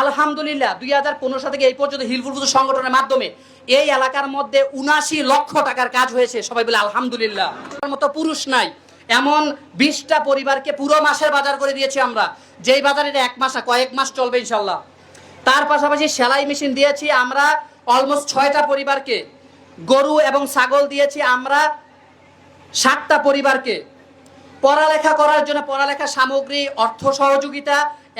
আলহামদুলিল্লাহ, দুই হাজার পনেরো সাল থেকে এই পর্যন্ত হিলফুল ফুজুর সংগঠনের মাধ্যমে এই এলাকার মধ্যে উনাশি লক্ষ টাকার কাজ হয়েছে। সবাই বলে আলহামদুলিল্লাহ। মতো পুরুষ নাই। এমন বিশটা পরিবারকে পুরো মাসের বাজার করে দিয়েছি আমরা। যেই বাজারে এক মাস কয়েক মাস চলবে ইনশাল্লাহ তার পাশাপাশি সেলাই মেশিন দিয়েছি আমরা অলমোস্ট ছয়টা পরিবারকে। গরু এবং ছাগল দিয়েছি আমরা সাতটা পরিবারকে। পড়ালেখা করার জন্য পড়ালেখা সামগ্রী, অর্থ সহযোগিতা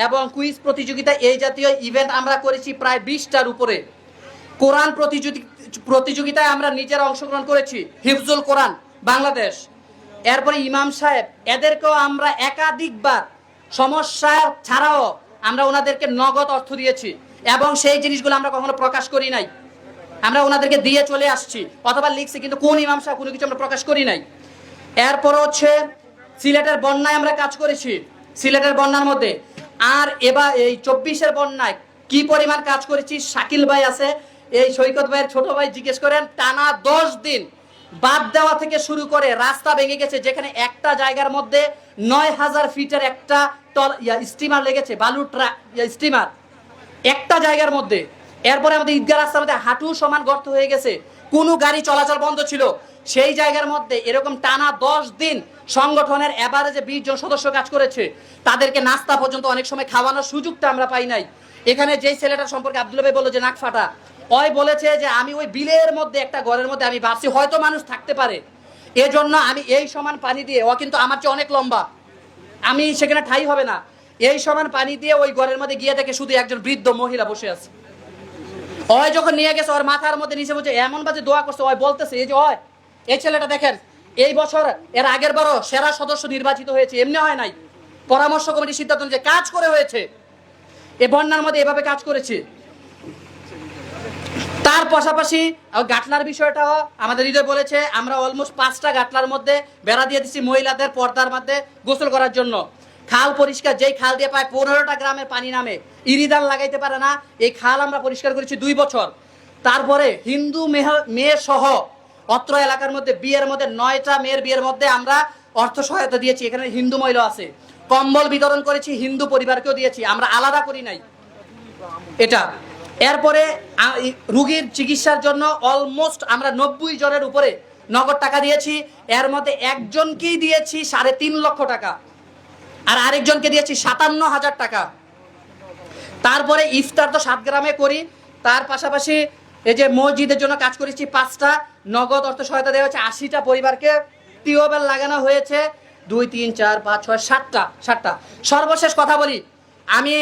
এবং কুইজ প্রতিযোগিতা, এই জাতীয় ইভেন্ট আমরা করেছি প্রায় বিশটার উপরে। কোরআন প্রতিযোগি প্রতিযোগিতায় আমরা নিজেরা অংশগ্রহণ করেছি, হিফজুল কোরআন, বাংলাদেশ। এরপরে ইমাম সাহেব, এদেরকেও আমরা একাধিকবার সমস্যা ছাড়াও আমরা ওনাদেরকে নগদ অর্থ দিয়েছি এবং সেই জিনিসগুলো আমরা কখনো প্রকাশ করি নাই। আমরা ওনাদেরকে দিয়ে চলে আসছি, অথবা লিখছি, কিন্তু কোন ইমাম সাহেব কোনো কিছু আমরা প্রকাশ করি নাই। এরপর হচ্ছে সিলেটের বন্যায় আমরা কাজ করেছি। সিলেটের বন্যার মধ্যে আর এবার এই চব্বিশের বন্যায় কি পরিমাণ কাজ করেছি? শাকিল ভাই আছে, এই সৈকত ভাইয়ের ছোট ভাই জিজ্ঞেস করেন, টানা দশ দিন বাদ দেওয়া থেকে শুরু করে রাস্তা ভেঙে গেছে, যেখানে একটা জায়গার মধ্যে নয় হাজার ফিটের একটা স্টিমার লেগেছে, বালু ট্রাক স্টিমার একটা জায়গার মধ্যে। এরপরে আমাদের ঈদগাহ রাস্তার মধ্যে হাঁটু সমান গর্ত হয়ে গেছে। কোনো গাড়ি চলাচল বন্ধ ছিল। সেই জায়গার মধ্যে এরকম টানা দশ দিন সংগঠনের এভারেজে বিশ জন সদস্য কাজ করেছে। তাদেরকে নাস্তা পর্যন্ত অনেক সময় খাওয়ানোর সুযোগটা আমরা পাই নাই। এখানে যেই ছেলেটার সম্পর্কে আব্দুল ভাই বলল যে, নাক ফাটা। ওই বলেছে যে, আমি ওই বিলের মধ্যে, একটা ঘরের মধ্যে আমি ভাবছি হয়তো মানুষ থাকতে পারে। এজন্য আমি এই সমান পানি দিয়ে, ও কিন্তু আমার চেয়ে অনেক লম্বা। আমি সেখানে ঠাই হবে না। এই সমান পানি দিয়ে ওই ঘরের মধ্যে গিয়ে দেখে শুধু একজন বৃদ্ধ মহিলা বসে আছে। ওই যখন নিয়ে গেছে, ওর মাথার মধ্যে নিচে বলছে এমন বাজে দোয়া করছে ওই বলতেছে, এই যে ওই এই ছেলেটা দেখেন, এই বছর এর আগের বারও সেরা সদস্য নির্বাচিত হয়েছে, এমনি হয় নাই। পরামর্শ কমিটির সিদ্ধান্ত অনুযায়ী কাজ করে হয়েছে। এ বন্যার মধ্যে এভাবে কাজ করেছে। তার পাশাপাশি গাটলার বিষয়টাও আমাদের হৃদয় বলেছে, আমরা অলমোস্ট পাঁচটা গাটলার মধ্যে বেড়া দিয়ে দিচ্ছি মহিলাদের পর্দার মধ্যে গোসল করার জন্য। খাল পরিষ্কার, যেই খাল দিয়ে প্রায় পনেরোটা গ্রামের পানি নামে, ইরিদান লাগাইতে পারে না, এই খাল আমরা পরিষ্কার করেছি দুই বছর। তারপরে হিন্দু মেহ- মেয়ে সহ অত্র এলাকার মধ্যে, বিয়ের মধ্যে, নয়টা মেয়ের বিয়ের মধ্যে আমরা অর্থ সহায়তা দিয়েছি। এখানে হিন্দু মহিলা আছে। কম্বল বিতরণ করেছি, হিন্দু পরিবারকেও দিয়েছি। আমরা আলাদা করি নাই। এটা। এরপরে রুগীর চিকিৎসার জন্য অলমোস্ট আমরা নব্বই জনের উপরে নগদ টাকা দিয়েছি। এর মধ্যে একজনকেই দিয়েছি সাড়ে তিন লক্ষ টাকা। আর আরেকজনকে দিয়েছি সাতান্ন হাজার টাকা। তারপরে ইফতার তো সাত গ্রামে করি। তার পাশাপাশি এই যে মসজিদের জন্য কাজ করেছি পাঁচটা, নগদ অর্থ সহায়তা দেওয়া হয়েছে আশিটা পরিবারকে। টিউবওয়েল লাগানো হয়েছে। দুই, তিন, চার, পাঁচ, ছয়, সাতটা সাতটা। সর্বশেষ কথা বলি, আমি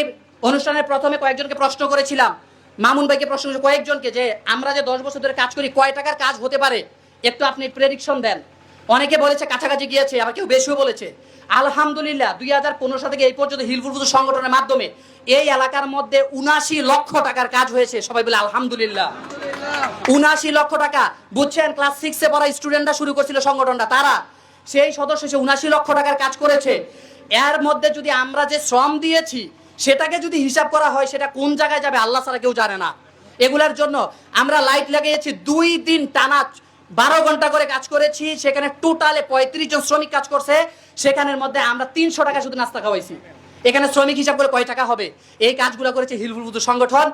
অনুষ্ঠানের প্রথমে কয়েকজনকে প্রশ্ন করেছিলাম। মামুন ভাইকে প্রশ্ন কয়েকজনকে যে আমরা যে দশ বছর ধরে কাজ করি, কয় টাকার কাজ হতে পারে? একটু আপনি প্রেডিকশন দেন। অনেকে বলেছে কাছাকাছি গিয়েছে, আবার কেউ বেশিও বলেছে। আলহামদুলিল্লাহ, দুই হাজার পনেরো সাল থেকে এই পর্যন্ত হিলফুল ফুজুর সংগঠনের মাধ্যমে এই এলাকার মধ্যে উনাশি লক্ষ টাকার কাজ হয়েছে। সবাই বলে আলহামদুলিল্লাহ। উনাশি লক্ষ টাকা। বুঝছেন ক্লাস সিক্সে পড়া স্টুডেন্টরা শুরু করছিল সংগঠনটা। তারা সেই সদস্য সে উনাশি লক্ষ টাকার কাজ করেছে। এর মধ্যে যদি আমরা যে শ্রম দিয়েছি, সেটাকে যদি হিসাব করা হয়, সেটা কোন জায়গায় যাবে আল্লাহ ছাড়া কেউ জানে না। এগুলার জন্য আমরা লাইট লাগিয়েছি। দুই দিন টানা বারো ঘণ্টা করে কাজ করেছি, সেখানে টোটালে পঁয়ত্রিশ জন শ্রমিক কাজ করছে, সেখানের মধ্যে আমরা তিনশো টাকা শুধু নাস্তা খাওয়াইছি। এখানে শ্রমিক হিসাব করে কয় টাকা হবে? এই কাজগুলো করেছে হিলফুল সংগঠন।